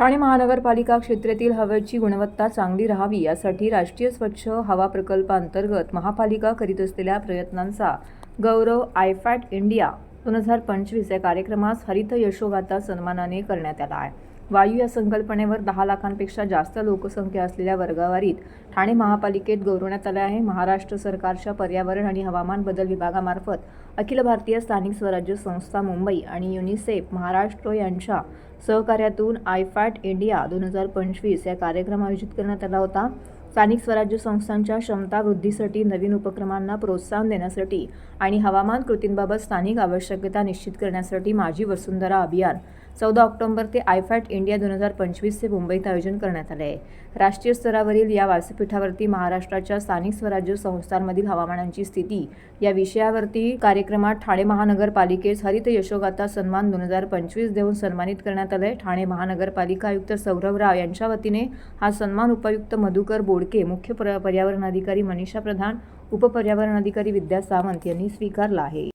ठाणे महानगरपालिका क्षेत्रातील हवेची गुणवत्ता चांगली राहावी यासाठी राष्ट्रीय स्वच्छ हवा प्रकल्पांतर्गत महापालिका करीत असलेल्या प्रयत्नांचा गौरव आयफॅट इंडिया दोन हजार पंचवीस या कार्यक्रमास हरित यशोगाथा सन्मानाने करण्यात आला आहे. वायू या संकल्पनेवर दहा लाखांपेक्षा जास्त लोकसंख्या असलेल्या वर्गावारीत ठाणे महापालिकेत गौरवण्यात आले आहे. महाराष्ट्र सरकारच्या पर्यावरण आणि हवामान बदल विभागामार्फत अखिल भारतीय स्थानिक स्वराज्य संस्था मुंबई आणि युनिसेफ महाराष्ट्र यांच्या सहकार्यातून आयफॅट इंडिया दोन हजार पंचवीस या कार्यक्रम आयोजित करण्यात आला होता. स्थानिक स्वराज्य संस्थांच्या क्षमता वृद्धीसाठी नवीन उपक्रमांना प्रोत्साहन देण्यासाठी आणि हवामान कृतींबाबत स्थानिक आवश्यकता निश्चित करण्यासाठी माझी वसुंधरा अभियान चौदा ऑक्टोबर ते आयफॅट इंडिया दोन हजार पंचवीसचे मुंबईत आयोजन करण्यात आले. आहे राष्ट्रीय स्तरावरील या व्यासपीठावरती महाराष्ट्राच्या स्थानिक स्वराज्य संस्थांमधील हवामानांची स्थिती या विषयावरती कार्यक्रमात ठाणे महानगरपालिकेस हरित यशोगाथा सन्मान दोन हजार पंचवीस देऊन सन्मानित करण्यात आले. ठाणे महानगरपालिका आयुक्त सौरभ राव यांच्या वतीने हा सन्मान उपायुक्त मधुकर बोडके मुख्य पर्यावरण अधिकारी मनीषा प्रधान उपपर्यावरण अधिकारी विद्या सावंत यांनी स्वीकारला आहे.